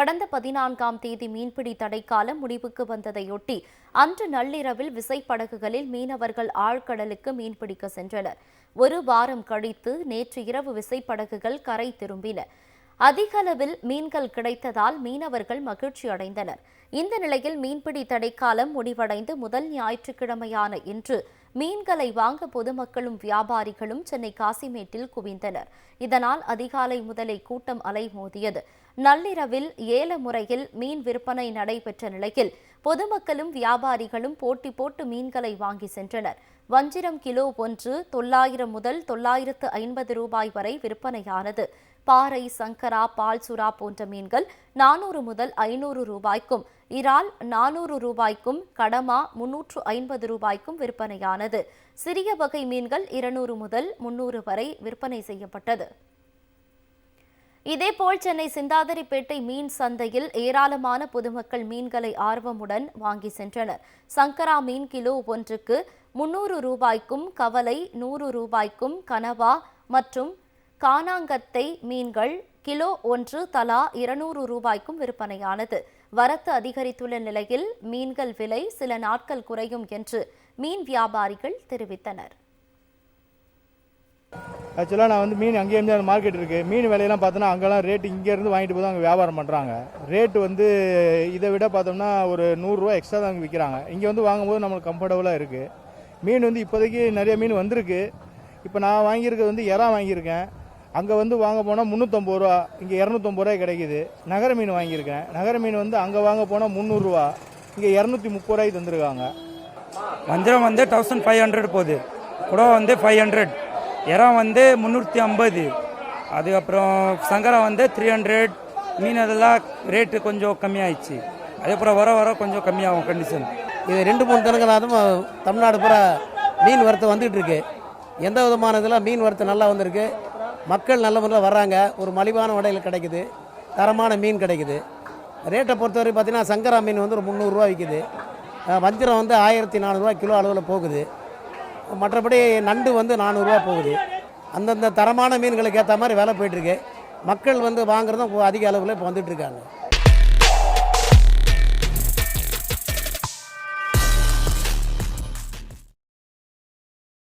கடந்த பதினான்காம் தேதி மீன்பிடி தடைக்காலம் முடிவுக்கு வந்ததையொட்டி அன்று நள்ளிரவில் விசைப்படகுகளில் மீனவர்கள் ஆழ்கடலுக்கு மீன்பிடிக்க சென்றனர். ஒரு வாரம் கழித்து நேற்று இரவு விசைப்படகுகள் கரை திரும்பின. அதிக அளவில் மீன்கள் கிடைத்ததால் மீனவர்கள் மகிழ்ச்சி அடைந்தனர். இந்த நிலையில் மீன்பிடி தடைக்காலம் முடிவடைந்து முதல் ஞாயிற்றுக்கிழமையான இன்று மீன்களை வாங்க பொதுமக்களும் வியாபாரிகளும் சென்னை காசிமேட்டில் குவிந்தனர். இதனால் அதிகாலை முதலே கூட்டம் அலைமோதியது. நள்ளிரவில் ஏல முறையில் மீன் விற்பனை நடைபெற்ற நிலையில் பொதுமக்களும் வியாபாரிகளும் போட்டி போட்டு மீன்களை வாங்கி சென்றனர். வஞ்சிரம் கிலோ ஒன்று தொள்ளாயிரம் முதல் தொள்ளாயிரத்து ஐம்பது ரூபாய் வரை விற்பனையானது. பாறை சங்கரா பால் சுறா போன்ற மீன்கள் நானூறு முதல் ஐநூறு ரூபாய்க்கும் இறால் நானூறு ரூபாய்க்கும் கடமா முன்னூற்று ஐம்பது ரூபாய்க்கும் விற்பனையானது. சிறிய வகை மீன்கள் இருநூறு முதல் முன்னூறு வரை விற்பனை செய்யப்பட்டது. இதேபோல் சென்னை சிந்தாதிரிப்பேட்டை மீன் சந்தையில் ஏராளமான பொதுமக்கள் மீன்களை ஆர்வமுடன் வாங்கி சென்றனர். சங்கரா மீன் கிலோ ஒன்றுக்கு முன்னூறு ரூபாய்க்கும் கவலை நூறு ரூபாய்க்கும் கனவா மற்றும் காணாங்கத்தை மீன்கள் கிலோ ஒன்று தலா இருநூறு ரூபாய்க்கும் விற்பனையானது. வரத்து அதிகரித்துள்ள நிலையில் மீன்கள் விலை சில நாட்கள் குறையும் என்று மீன் வியாபாரிகள் தெரிவித்தனர். ஆக்சுவலாக நான் வந்து மீன் அங்கேயே மார்க்கெட் இருக்குது மீன் விலையெல்லாம் பார்த்தோன்னா அங்கெல்லாம் ரேட்டு இங்கேருந்து வாங்கிட்டு போய் தான் அங்கே வியாபாரம் பண்ணுறாங்க ரேட்டு வந்து இதை விட பார்த்தோம்னா ஒரு நூறுரூவா எக்ஸ்ட்ரா தான் அங்கே விற்கிறாங்க இங்கே வந்து வாங்கும்போது நம்மளுக்கு கம்ஃபர்டபுளாக இருக்குது மீன் வந்து இப்போதைக்கு நிறைய மீன் வந்திருக்கு. இப்போ நான் வாங்கியிருக்கிறது வந்து இறா வாங்கியிருக்கேன். அங்கே வந்து வாங்க போனால் முந்நூற்றம்பது ரூபா இங்கே இரநூத்தம்பது ரூபாய் கிடைக்குது. நகர மீன் வாங்கியிருக்கேன். நகர மீன் வந்து அங்கே வாங்க போனால் முந்நூறுரூவா இங்கே இரநூத்தி முப்பது ரூபாய்க்கு தந்துருக்காங்க. வஞ்சரம் வந்து தௌசண்ட் ஃபைவ் ஹண்ட்ரட் போகுது. குடவா வந்து ஃபைவ் ஹண்ட்ரட் இறம் வந்து முந்நூற்றி ஐம்பது. அதுக்கப்புறம் சங்கரா வந்து த்ரீ ஹண்ட்ரட் மீன் அதெல்லாம் ரேட்டு கொஞ்சம் கம்மியாயிடுச்சு. அதுக்கப்புறம் வர வர கொஞ்சம் கம்மியாகும் கண்டிஷன் இது ரெண்டு மூணு தினங்களாதும் தமிழ்நாடு பூரா மீன் வரத்து வந்துகிட்டு இருக்கு. எந்த விதமான இதில் மீன் வரத்து நல்லா வந்திருக்கு? மக்கள் நல்ல முறையில் வர்றாங்க. ஒரு மலிவான உடையில் கிடைக்குது. தரமான மீன் கிடைக்குது. ரேட்டை பொறுத்தவரை பார்த்தீங்கன்னா சங்கரா மீன் வந்து ஒரு முந்நூறுரூவா விற்குது வஞ்சிரம் வந்து ஆயிரத்தி நானூறுரூவா கிலோ அளவில் போகுது. மற்றபடி நண்டு வந்து நானூறுரூவா போகுது. அந்தந்த தரமான மீன்களுக்கு ஏற்ற மாதிரி விலை போயிட்டுருக்கு. மக்கள் வந்து வாங்குறதும் அதிக அளவில் இப்போ வந்துட்டுருக்காங்க.